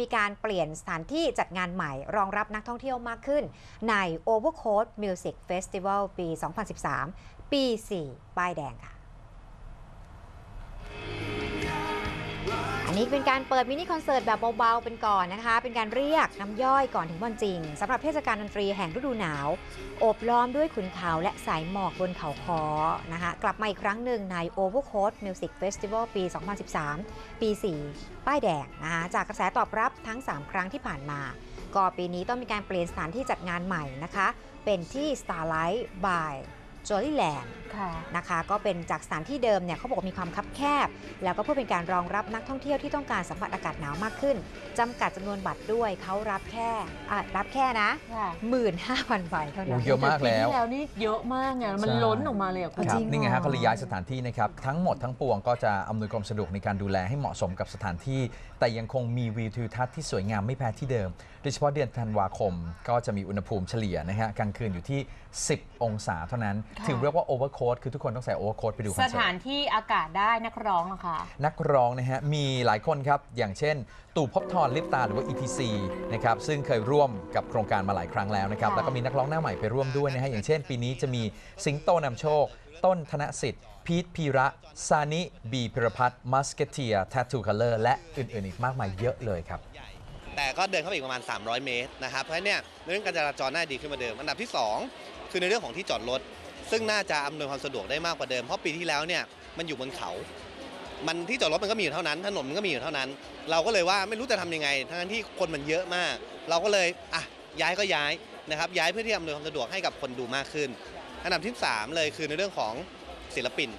มีการเปลี่ยนสถานที่จัดงานใหม่รองรับนักท่องเที่ยวมากขึ้น ใน Overcoat Music Festival ปี 2013 ปี 4 ป้ายแดงค่ะ นนี้เป็นการเปิดมินิคอนเสิร์ตแบบเบาๆเป็นก่อนนะคะ เป็นการเรียกน้ำย่อยก่อนถึงวันจริงสำหรับเทศกาลดนตรีแห่งฤดูหนาว อบล้อมด้วยขุนเขาและสายหมอกบนเขาคอนะคะ กลับมาอีกครั้งหนึ่งใน Overcoat Music Festival ปี 2013 ปี 4 ป้ายแดงนะคะจากกระแสตอบรับทั้ง 3 ครั้งที่ผ่านมา ก็ปีนี้ต้องมีการเปลี่ยนสถานที่จัดงานใหม่นะคะ เป็นที่ Starlight by Jollyland ค่ะนะคะก็เป็นจากสถานที่เดิมเนี่ยเขาบอกว่ามีความคับแคบ แล้วก็เพื่อเป็นการรองรับนักท่องเที่ยวที่ต้องการสัมผัสอากาศหนาวมากขึ้นจำกัดจำนวนบัตรด้วยเขารับแค่อะรับแค่นะค่ะ15,000ใบเท่าโอ้นั้นเยอะมากแล้วปีที่แล้วนี่เยอะมากไงมันใช่ล้นออกมาเลยอะคุณครับจริงนี่ไงเหรฮะอก็เลยย้ายสถานที่นะครับ ทั้งหมดทั้งปวงก็จะอำนวยความสะดวกในการดูแลให้เหมาะสมกับสถานที่ แต่ยังคงมีวิวทิวทัศน์ที่สวยงามไม่แพ้ที่เดิม โดยเฉพาะเดือนธันวาคม ก็จะมีอุณหภูมิเฉลี่ยนะฮะกลางคืนอยู่ที่ 10 องศาเท่านั้นค่ะถึงเรียกว่าโอเวอร์โค้ทคือทุกคนต้องใส่โอเวอร์โค้ทไปดูคอนสเสิถาร์นตที่อากาศได้นักร้องนะคะ นักร้องนะฮะ มีหลายคนครับ อย่างเช่น ตู่ภพบทรลิปตาหรือว่า ETC นะครับ ซึ่งเคยร่วมกับโครงการมาหลายครั้งแล้วนะครับ ค่ะ แล้วก็มีนักร้องหน้าใหม่ไปร่วมด้วยนะฮะ อย่างเช่น ปีนี้จะมีสิงโตนำโชค ต้นธนสิทธิ์ พีทพีระ ซานิ บีพิรพัฒน์มัสเกเทียแททูคัลเลอร์ และอื่น ๆ อีกมากมายเยอะเลยครับ แต่ก็เดินเข้าไปอีกประมาณ 300 เมตรนะครับ เพราะฉะนั้นเนี่ยในเรื่องการจราจรน่าดีขึ้นมาเดิม อันดับที่ 2 คือในเรื่องของที่จอดรถ ซึ่งน่าจะอำนวยความสะดวกได้มากกว่าเดิม เพราะปีที่แล้วเนี่ยมันอยู่บนเขา มันที่จอดรถมันก็มีอยู่เท่านั้น ถนนมันก็มีอยู่เท่านั้น เราก็เลยว่าไม่รู้จะทำยังไง ทั้งที่คนมันเยอะมาก เราก็เลยอะย้ายก็ย้ายนะครับ ย้ายเพื่อที่อำนวยความสะดวกให้กับคนดูมากขึ้น อันดับที่3เลยคือในเรื่องของศิลปิน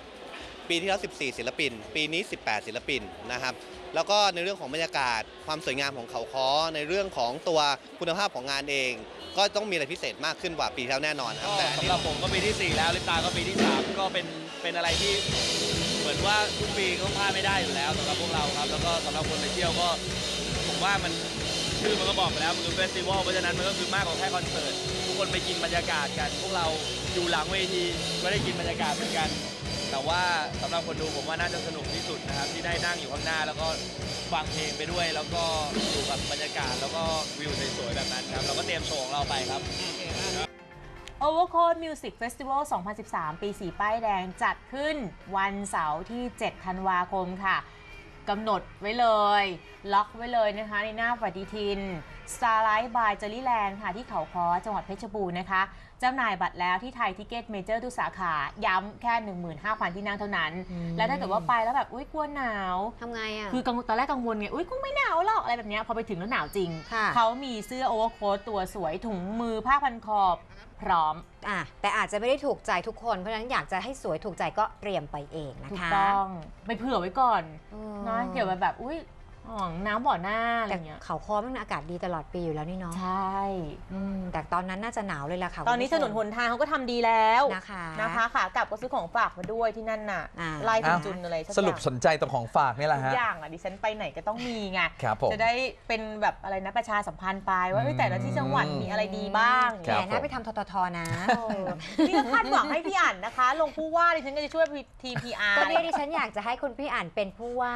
ปีที่แล้ว 14 ศิลปิน ปีนี้ 18 ศิลปินนะครับ แล้วก็ในเรื่องของบรรยากาศ ความสวยงามของเขาค้อในเรื่องของตัวคุณภาพของงานเอง ก็ต้องมีอะไรพิเศษมากขึ้นกว่าปีที่แล้วแน่นอนครับก็แต่สำหรับผมก็ปีที่ 4 แล้วลิปตาก็ปีที่ 3 ก็เป็นเป็นอะไรที่เหมือนว่าทุกปีก็พลาดไม่ได้อยู่แล้วสำหรับพวกเราครับ แล้วก็สำหรับคนไปเที่ยวก็ ผมว่ามันชื่อมันก็บอกไปแล้วมันคือเฟสติวัลเพราะฉะนั้นมันก็คือมากกว่าแค่คอนเสิร์ตทุกคนไปกินบรรยากาศกัน พวกเราอยู่หลังเวทีก็ได้กินบรรยากาศเหมือนกัน แต่ว่าสำหรับคนดูผมว่าน่าจะสนุกที่สุดนะครับที่ได้นั่งอยู่ข้างหน้า แล้วก็ ฟังเพลงไปด้วย แล้วก็อยู่กับบรรยากาศแล้วก็วิวสวยๆแบบนั้นครับเราก็เตรียมโชว์ของเราไปครับ Overcoat Music Festival 2013 ปี4ป้ายแดงจัดขึ้นวันเสาร์ที่ 7 ธันวาคมค่ะ กำหนดไว้เลย ล็อกไว้เลยนะคะ ในหน้าปฏิทิน Starlight by Jellyland ค่ะ ที่เขาคอจังหวัดเพชรบูรณ์นะคะจำหน่ายบัตรแล้วที่ไทยทิเก็ตเมเจอร์ทุกสาขา ย้ำแค่ 15,000 ที่นั่งเท่านั้นอืมแล้วถ้าเกิดว่าไปแล้วแบบ อุ้ยกลัวหนาวทำไงอะ คือกังวลตอนแรกกังวลไง อุ้ยกูไม่หนาวหรอก อะไรแบบเนี้ยพอไปถึงแล้วหนาวจริงค่ะเขามีเสื้อโอเวอร์โค้ทตัวสวยถุงมือผ้าพันคอพร้อมอะแต่อาจจะไม่ได้ถูกใจทุกคน เพราะฉะนั้นอยากจะให้สวยถูกใจก็เตรียมไปเองนะถูกคะต้อง ไปเผื่อไว้ก่อนเออเนาะเดี๋ยวแบบอุ้ยอ๋อน้ำบ่อหน้าอะไรแต่เงี้ยเขาคอมันอากาศดีตลอดปีอยู่แล้วนี่เนาะใช่อืมแต่ตอนนั้นน่าจะหนาวเลยล่ะค่ะตอนนี้ถคุณนผู้ชนมหนทางเขาก็ทำดีแล้วนะคะนะคะค่ะกลับก็ซื้อของฝากมาด้วยที่นั่นน่ะอ่า ไล่คุณอ้าวจุนอะไรสักสรุปอย่างสนใจตรงของฝากนี่แหละทุฮะ กอย่างอะดิฉันไปไหนก็ต้องมีไงครับผม จะได้เป็นแบบอะไรนะประชาสัมพันธ์ไปว่าเอ้ยอืมแต่ละที่จังหวัดมีอะไรดีบ้างครัแหบมน่าไปทำทททนะเออนี่ก็คาดหวังให้พี่อ่านนะคะ ลงผู้ว่าดิฉันก็จะช่วยทีพีอาร์ ก็เนี่ยดิฉันอยากจะให้คุณพี่อ่านเป็นผู้ว่า